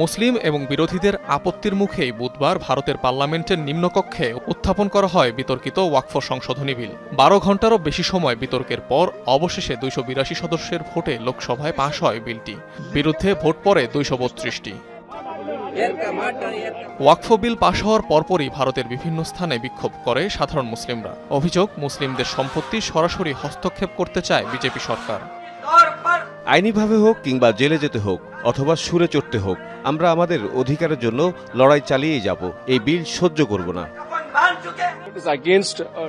মুসলিম এবং বিরোধীদের আপত্তির মুখেই বুধবার ভারতের পার্লামেন্টের নিম্নকক্ষে উত্থাপন করা হয় বিতর্কিত ওয়াকফ সংশোধনী বিল। বারো ঘন্টারও বেশি সময় বিতর্কের পর অবশেষে দুইশো বিরাশি সদস্যের ভোটে লোকসভায় পাশ হয় বিলটি। বিরুদ্ধে ভোট পড়ে দুইশো বত্রিশটি। ওয়াকফ বিল পাশ হওয়ার পরপরই ভারতের বিভিন্ন স্থানে বিক্ষোভ করে সাধারণ মুসলিমরা। অভিযোগ, মুসলিমদের সম্পত্তি সরাসরি হস্তক্ষেপ করতে চায় বিজেপি সরকার। আইনিভাবে হোক কিংবা জেলে যেতে হোক অথবা সুরে চড়তে হোক, আমরা আমাদের অধিকারের জন্য লড়াই চালিয়ে যাব। এই বিল সহ্য করব না।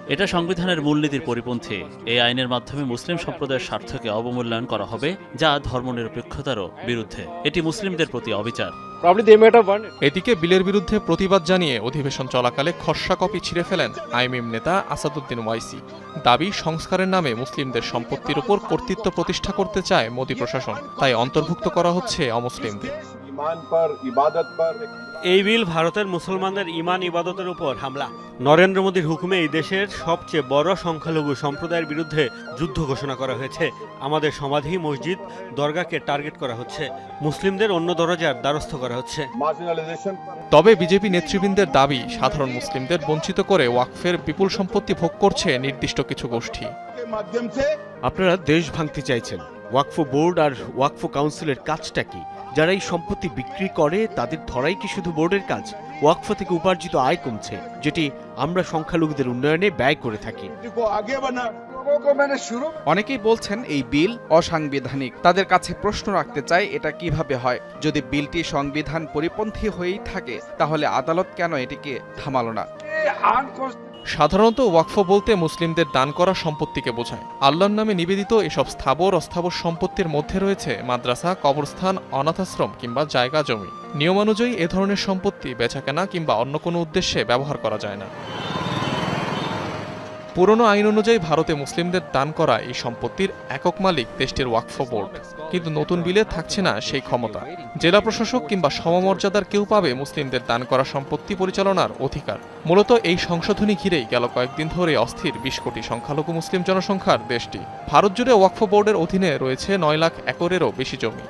এটা সংবিধানের মূলনীতির পরিপন্থী। এই আইনের মাধ্যমে মুসলিম সম্প্রদায়ের স্বার্থকে অবমূল্যায়ন করা হবে, যা ধর্মনিরপেক্ষতারও বিরুদ্ধে। এটি মুসলিমদের প্রতি অবিচার। এদিকে বিলের বিরুদ্ধে প্রতিবাদ জানিয়ে অধিবেশন চলাকালে খসড়া কপি ছিঁড়ে ফেলেন আইমিম নেতা আসাদুদ্দিন ওয়াইসি। দাবি, সংস্কারের নামে মুসলিমদের সম্পত্তির উপর কর্তৃত্ব প্রতিষ্ঠা করতে চায় মোদী প্রশাসন। তাই অন্তর্ভুক্ত করা হচ্ছে অমুসলিমদের। এই বিল ভারতের মুসলমানদের ইমান ইবাদতের উপর হামলা। নরেন্দ্র মোদীর হুকুমে এই দেশের সবচেয়ে বড় সংখ্যালঘু সম্প্রদায়ের বিরুদ্ধে যুদ্ধ ঘোষণা করা হয়েছে। আমাদের সমাধি মসজিদ দরগাকে টার্গেট করা হচ্ছে। মুসলিমদের অন্য দরজার দ্বারস্থ করা হচ্ছে। তবে বিজেপি নেতৃবৃন্দের দাবি সাধারণ মুসলিমদের বঞ্চিত করে ওয়াকফের বিপুল সম্পত্তি ভোগ করছে নির্দিষ্ট কিছু গোষ্ঠী। আপনারা দেশ ভাঙতে চাইছেন। ওয়াকফ বোর্ড আর ওয়াকফ কাউন্সিলের কাজটা কি? যারা এই সম্পত্তি বিক্রি করে তাদের ধরাই কি শুধু বোর্ডের কাজ? ওয়াকফা থেকে উপার্জিত আয় কমছে যেটি আমরা সংখ্যালঘুদের উন্নয়নে ব্যয় করে থাকি। অনেকেই বলছেন এই বিল অসাংবিধানিক। তাদের কাছে প্রশ্ন রাখতে চাই এটা কীভাবে হয়? যদি বিলটি সংবিধান পরিপন্থী হয়েই থাকে তাহলে আদালত কেন এটিকে থামালো না? সাধারণত ওয়াকফ বলতে মুসলিমদের দান করা সম্পত্তিকে বোঝায়। আল্লাহর নামে নিবেদিত এসব স্থাবর অস্থাবর সম্পত্তির মধ্যে রয়েছে মাদ্রাসা, কবরস্থান, অনাথাশ্রম কিংবা জায়গা জমি। নিয়মানুযায়ী এ ধরনের সম্পত্তি বেচাকেনা কিংবা অন্য কোনো উদ্দেশ্যে ব্যবহার করা যায় না। পুরনো আইন অনুযায়ী ভারতে মুসলিমদের দান করা এই সম্পত্তির একক মালিক দেশটির ওয়াকফ বোর্ড। কিন্তু নতুন বিলে থাকছে না সেই ক্ষমতা। জেলা প্রশাসক কিংবা সমমর্যাদার কেউ পাবে মুসলিমদের দান করা সম্পত্তি পরিচালনার অধিকার। মূলত এই সংশোধনী ঘিরেই গেল কয়েকদিন ধরে অস্থির বিশ কোটি সংখ্যালঘু মুসলিম জনসংখ্যার দেশটি। ভারত জুড়ে ওয়াকফ বোর্ডের অধীনে রয়েছে নয় লাখ একরেরও বেশি জমি।